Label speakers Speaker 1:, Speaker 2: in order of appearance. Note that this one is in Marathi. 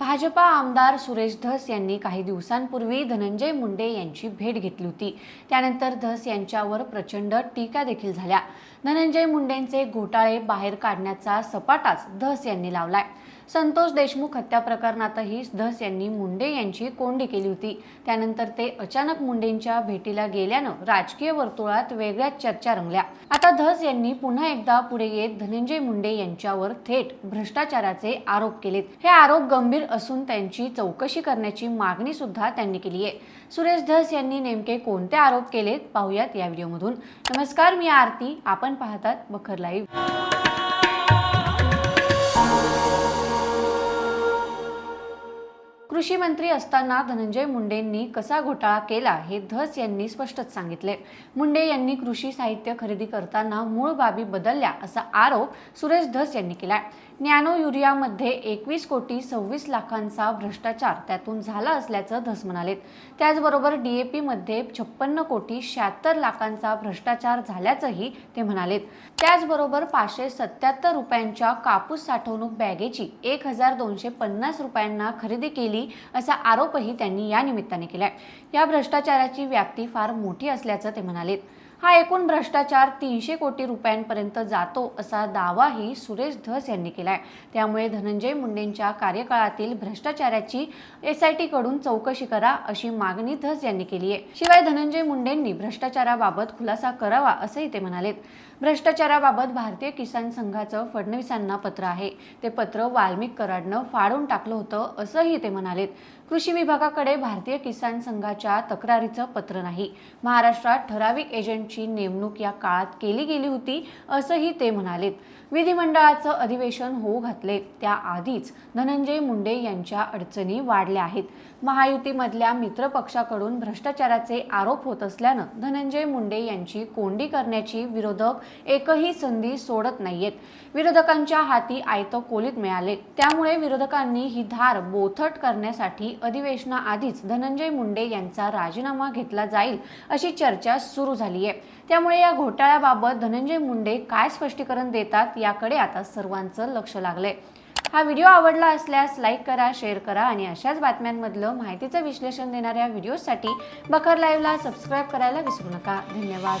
Speaker 1: भाजपा आमदार सुरेश धस यांनी काही दिवसांपूर्वी धनंजय मुंडे यांची भेट घेतली होती. त्यानंतर धस यांच्यावर प्रचंड टीका देखील झाल्या. धनंजय मुंडेंचे घोटाळे बाहेर काढण्याचा सपाटाच धस यांनी लावलाय. संतोष देशमुख हत्या प्रकरणातही धस यांनी मुंडे यांची कोंडी केली होती. त्यानंतर ते अचानक मुंडेंच्या भेटीला गेल्यानं राजकीय वर्तुळात वेगळ्याच चर्चा रंगल्या. आता धस यांनी पुन्हा एकदा पुढे येत धनंजय मुंडे यांच्यावर थेट भ्रष्टाचाराचे आरोप केलेत. हे आरोप गंभीर असून त्यांची चौकशी करण्याची मागणी सुद्धा त्यांनी केली आहे. सुरेश धस यांनी नेमके कोणते आरोप केलेत पाहूयात या व्हिडिओमधून. नमस्कार मी आरती. आपण पाहतात बखर लाईव्ह. कृषी मंत्री असताना धनंजय मुंडेंनी कसा घोटाळा केला हे धस यांनी स्पष्टच सांगितले. मुंडे यांनी कृषी साहित्य खरेदी करताना मूळ बाबी बदलल्या असा आरोप सुरेश धस यांनी केलाय. नॅनो युरियामध्ये एकवीस कोटी सव्वीस लाखांचा भ्रष्टाचार त्यातून झाला असल्याचं धस म्हणालेत. त्याचबरोबर डीएपी मध्ये छप्पन्न कोटी शहात्तर लाखांचा भ्रष्टाचार झाल्याचंही ते म्हणालेत. त्याचबरोबर पाचशे सत्याहत्तर रुपयांच्या कापूस साठवणूक बॅगेची एक हजार दोनशे पन्नास रुपयांना खरेदी केली असा आरोपही त्यांनी या निमित्ताने केलाय. या भ्रष्टाचाराची व्याप्ती फार मोठी असल्याचं ते म्हणालेत हा एकूण भ्रष्टाचार तीनशे कोटी रुपयांपर्यंत जातो असा दावाही सुरेश धस यांनी केलाय. त्यामुळे धनंजय मुंडेंच्या कार्यकाळातील भ्रष्टाचाराची एस आय टी कडून चौकशी करा अशी मागणी धस यांनी केली आहे. शिवाय धनंजय मुंडेंनी भ्रष्टाचाराबाबत खुलासा करावा असंही ते म्हणालेत भ्रष्टाचाराबाबत भारतीय किसान संघाचं फडणवीसांना पत्र आहे. ते पत्र वाल्मिक कराडनं फाडून टाकलं होतं असंही ते म्हणाले. म्हणालेत कृषी विभागाकडे भारतीय किसान संघाच्या तक्रारीचं पत्र नाही. महाराष्ट्रात ठराविक एजंटची नेमणूक या काळात केली गेली होती असंही ते म्हणालेत. विधिमंडळाचं अधिवेशन होऊ घातले त्याआधीच धनंजय मुंडे यांच्या अडचणी वाढल्या आहेत. महायुतीमधल्या मित्र पक्षाकडून भ्रष्टाचाराचे आरोप होत असल्यानं धनंजय मुंडे यांची कोंडी करण्याची विरोधक एकही संधी सोडत नाहीयेत. विरोधकांच्या हाती आयतं कोलीत मिळाले त्यामुळे विरोधकांनी ही धार बोथट करण्यासाठी अधिवेशनाआधीच धनंजय मुंडे यांचा राजीनामा घेतला जाईल अशी चर्चा सुरू झाली आहे त्यामुळे या घोटाळ्याबाबत धनंजय मुंडे काय स्पष्टीकरण देतात याकडे आता सर्वांचं लक्ष लागलंय. हा व्हिडिओ आवडला असल्यास लाईक करा शेअर करा आणि अशाच बातम्यांमधलं माहितीचं विश्लेषण देणाऱ्या व्हिडिओसाठी बखर लाईव्हला सबस्क्राईब करायला विसरू नका. धन्यवाद.